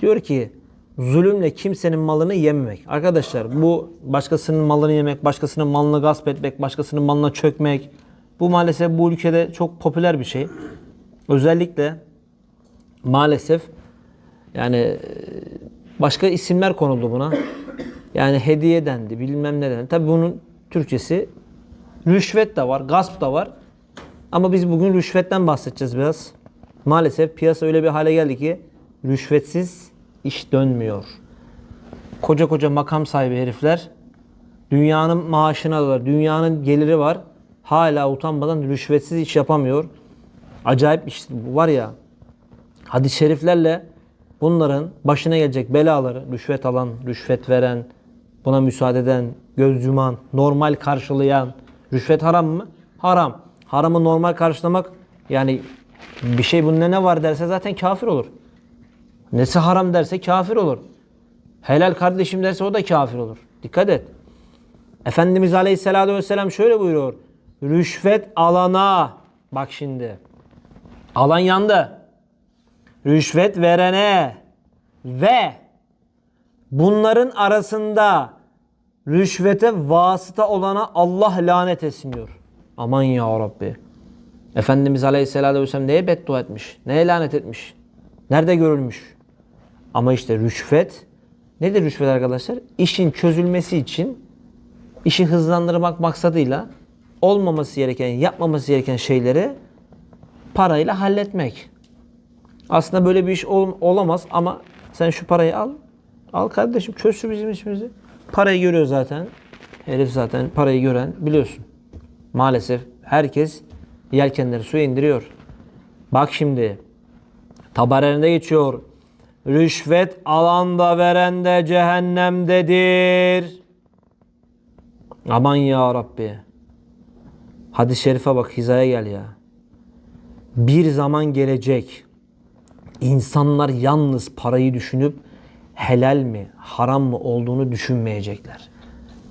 Diyor ki zulümle kimsenin malını yememek. Arkadaşlar bu başkasının malını yemek, başkasının malını gasp etmek, başkasının malına çökmek. Bu maalesef bu ülkede çok popüler bir şey. Özellikle maalesef yani e, başka isimler konuldu buna. Yani hediye dendi, bilmem ne dendi. Tabii bunun Türkçesi rüşvet de var, gasp da var. Ama biz bugün rüşvetten bahsedeceğiz biraz. Maalesef piyasa öyle bir hale geldi ki rüşvetsiz iş dönmüyor. Koca koca makam sahibi herifler dünyanın maaşını alıyorlar. Dünyanın geliri var. Hala utanmadan rüşvetsiz iş yapamıyor. Acayip iş var ya. Hadis-i şeriflerle bunların başına gelecek belaları, rüşvet alan, rüşvet veren, buna müsaade eden, göz yuman, normal karşılayan, rüşvet haram mı? Haram. Haramı normal karşılamak yani bir şey bunda ne var derse zaten kafir olur. Nesi haram derse kafir olur. Helal kardeşim derse o da kafir olur. Dikkat et. Efendimiz Aleyhisselatü Vesselam şöyle buyuruyor. Rüşvet alana bak şimdi. Alan yandı. Rüşvet verene ve bunların arasında rüşvete vasıta olana Allah lanet etsin diyor. Aman ya Rabbi. Efendimiz Aleyhisselatü Vesselam neye beddua etmiş? Neye lanet etmiş? Nerede görülmüş? Ama işte rüşvet nedir rüşvet arkadaşlar? İşin çözülmesi için işi hızlandırmak maksadıyla olmaması gereken, yapmaması gereken şeyleri parayla halletmek. Aslında böyle bir iş ol- olamaz ama sen şu parayı al. Al kardeşim çöz şu bizim işimizi. Parayı görüyor zaten. Herif zaten parayı gören biliyorsun. Maalesef herkes yelkenleri suya indiriyor. Bak şimdi Taberende geçiyor. Rüşvet alan da veren de cehennemdedir. Aman ya Rabbi. Hadis-i şerife bak hizaya gel ya. Bir zaman gelecek. İnsanlar yalnız parayı düşünüp helal mi, haram mı olduğunu düşünmeyecekler.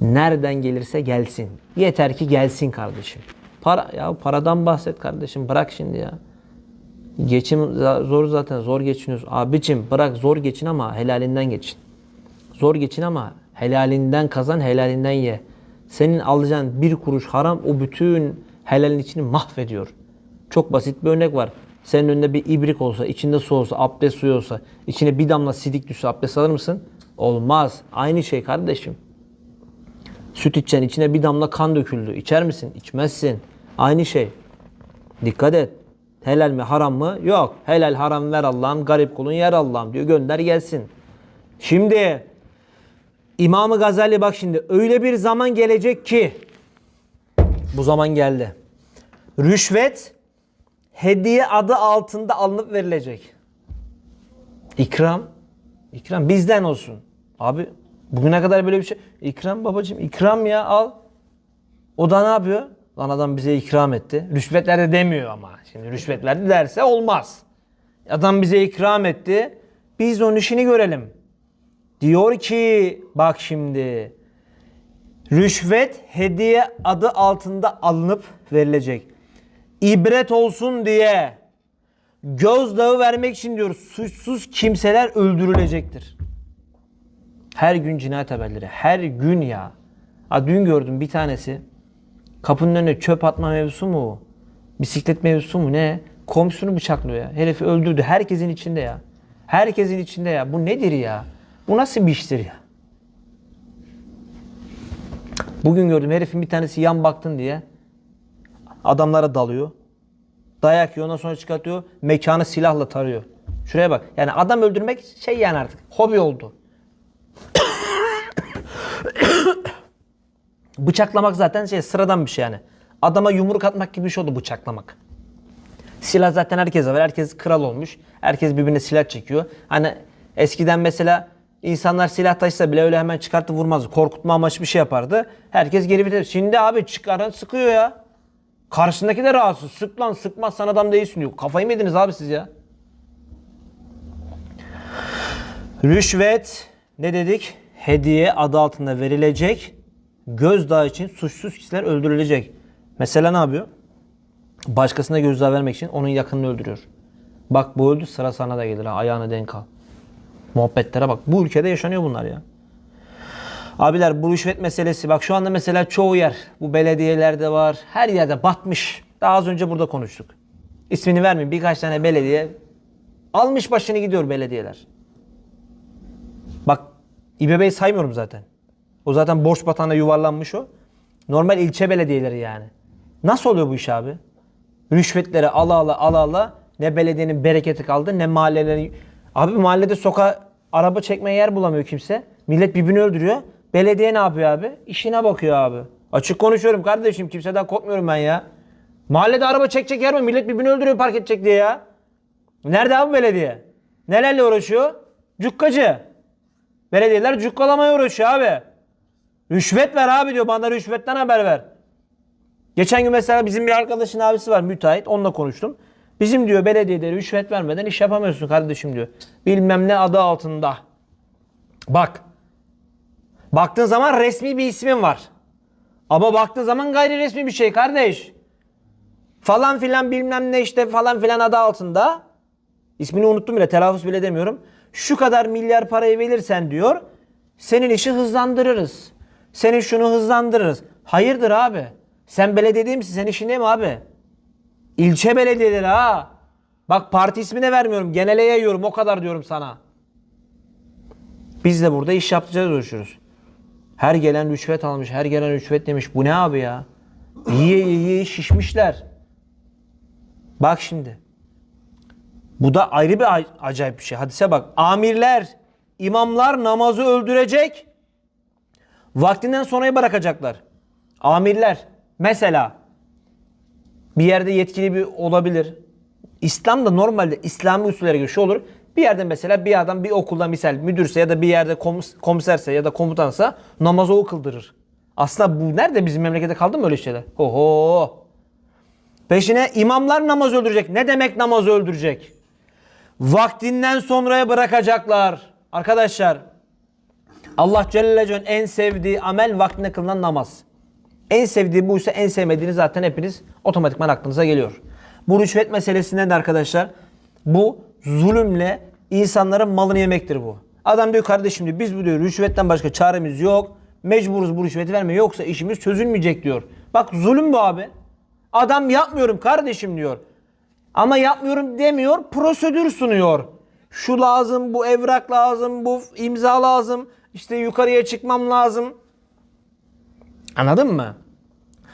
Nereden gelirse gelsin. Yeter ki gelsin kardeşim. Para ya paradan bahset kardeşim. Bırak şimdi ya. Geçim zor zaten zor geçiniyoruz. Abicim bırak zor geçin ama helalinden geçin. Zor geçin ama helalinden kazan helalinden ye. Senin alacağın bir kuruş haram o bütün helalin içini mahvediyor. Çok basit bir örnek var. Senin önünde bir ibrik olsa, içinde su olsa, abdest suyu olsa, içine bir damla sidik düşse abdest alır mısın? Olmaz. Aynı şey kardeşim. Süt içeceksin, içine bir damla kan döküldü. İçer misin? İçmezsin. Aynı şey. Dikkat et. Helal mi haram mı? Yok. Helal haram ver Allah'ım. Garip kulun yer Allah'ım diyor. Gönder gelsin. Şimdi İmam-ı Gazali bak şimdi öyle bir zaman gelecek ki bu zaman geldi. Rüşvet hediye adı altında alınıp verilecek. İkram. İkram bizden olsun. Abi bugüne kadar böyle bir şey. İkram babacığım ikram ya al. O da ne yapıyor? Lan adam bize ikram etti. Rüşvet verdi demiyor ama. Şimdi rüşvet verdi derse olmaz. Adam bize ikram etti. Biz onun işini görelim. Diyor ki bak şimdi rüşvet hediye adı altında alınıp verilecek. İbret olsun diye gözdağı vermek için diyor suçsuz kimseler öldürülecektir. Her gün cinayet haberleri. Her gün ya. Ha, dün gördüm bir tanesi. Kapının önüne çöp atma mevzusu mu? Bisiklet mevzusu mu ne? Komşusunu bıçaklıyor ya. Herifi öldürdü. Herkesin içinde ya. Herkesin içinde ya. Bu nedir ya? Bu nasıl bir iştir ya? Bugün gördüm herifin bir tanesi yan baktın diye adamlara dalıyor. Dayak yiyor ondan sonra çıkartıyor. Mekanı silahla tarıyor. Şuraya bak. Yani adam öldürmek şey yani artık hobi oldu. Bıçaklamak zaten şey sıradan bir şey yani. Adama yumruk atmak gibi bir şey oldu bıçaklamak. Silah zaten herkese var. Herkes kral olmuş. Herkes birbirine silah çekiyor. Hani eskiden mesela insanlar silah taşısa bile öyle hemen çıkartıp vurmazdı. Korkutma amaçlı bir şey yapardı. Herkes geri vites. Şimdi abi çıkaran sıkıyor ya. Karşısındaki de rahatsız. Sık lan sıkmazsan adam değilsin diyor. Kafayı mı yediniz abi siz ya? Rüşvet ne dedik? Hediye adı altında verilecek. Gözdağı için suçsuz kişiler öldürülecek. Mesela ne yapıyor? Başkasına gözdağı vermek için onun yakınını öldürüyor. Bak bu öldü sıra sana da gelir ha ayağını denk al. Muhabbetlere bak. Bu ülkede yaşanıyor bunlar ya. Abiler bu rüşvet meselesi bak şu anda mesela çoğu yer bu belediyelerde var. Her yerde batmış. Daha az önce burada konuştuk. İsmini vermeyeyim birkaç tane belediye almış başını gidiyor belediyeler. Bak İBB'yi saymıyorum zaten. O zaten borç batağına yuvarlanmış o. Normal ilçe belediyeleri yani. Nasıl oluyor bu iş abi? Rüşvetleri ala ala ala ala ne belediyenin bereketi kaldı ne mahallelerin... Abi mahallede sokağa araba çekmeye yer bulamıyor kimse. Millet birbirini öldürüyor. Belediye ne yapıyor abi? İşine bakıyor abi. Açık konuşuyorum kardeşim kimseden korkmuyorum ben ya. Mahallede araba çekecek yer mi? Millet birbirini öldürüyor park edecek diye ya. Nerede abi belediye? Nelerle uğraşıyor? Cukkacı. Belediyeler cukkalamaya uğraşıyor abi. Rüşvet ver abi diyor. Bana rüşvetten haber ver. Geçen gün mesela bizim bir arkadaşın abisi var müteahhit. Onunla konuştum. Bizim diyor belediyede rüşvet vermeden iş yapamıyorsun kardeşim diyor. Bilmem ne adı altında. Bak. Baktığın zaman resmi bir ismin var. Ama baktığın zaman gayri resmi bir şey kardeş. Falan filan bilmem ne işte falan filan adı altında. İsmini unuttum bile telaffuz bile demiyorum. Şu kadar milyar parayı verirsen diyor. Senin işi hızlandırırız. Senin şunu hızlandırırız. Hayırdır abi? Sen belediye misin? Senin işin değil mi abi? İlçe belediyeleri ha. Bak parti ismini vermiyorum. Genele yayıyorum. O kadar diyorum sana. Biz de burada iş yapacağız uğraşıyoruz. Her gelen rüşvet almış. Her gelen rüşvet demiş. Bu ne abi ya? Yiye yiye şişmişler. Bak şimdi. Bu da ayrı bir acayip bir şey. Hadise bak. Amirler, imamlar namazı öldürecek. Vaktinden sonraya bırakacaklar. Amirler mesela bir yerde yetkili bir olabilir. İslam'da normalde İslami usullere göre şu olur. Bir yerde mesela bir adam bir okulda misal müdürse ya da bir yerde komis- komiserse ya da komutansa namazı o kıldırır. Aslında bu nerede bizim memlekette kaldı mı öyle şeyler? Oho. Peşine imamlar namaz öldürecek. Ne demek namaz öldürecek? Vaktinden sonraya bırakacaklar. Arkadaşlar Allah Celle Celle'nin en sevdiği amel vaktinde kılınan namaz. En sevdiği buysa en sevmediğini zaten hepiniz otomatikman aklınıza geliyor. Bu rüşvet meselesinde de arkadaşlar bu zulümle insanların malını yemektir bu. Adam diyor kardeşim diyor biz bu diyor rüşvetten başka çaremiz yok. Mecburuz bu rüşveti vermeye yoksa işimiz çözülmeyecek diyor. Bak zulüm bu abi. Adam yapmıyorum kardeşim diyor. Ama yapmıyorum demiyor, prosedür sunuyor. Şu lazım, bu evrak lazım, bu imza lazım, işte yukarıya çıkmam lazım. Anladın mı?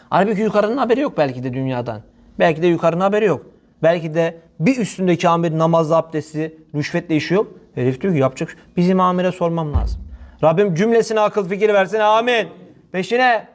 Halbuki yukarının haberi yok belki de dünyadan. Belki de yukarının haberi yok. Belki de bir üstündeki amir namaz abdesti, rüşvetle işi yok. Herif diyor ki yapacak. Bizim amire sormam lazım. Rabbim cümlesine akıl fikir versin. Amin. Peşine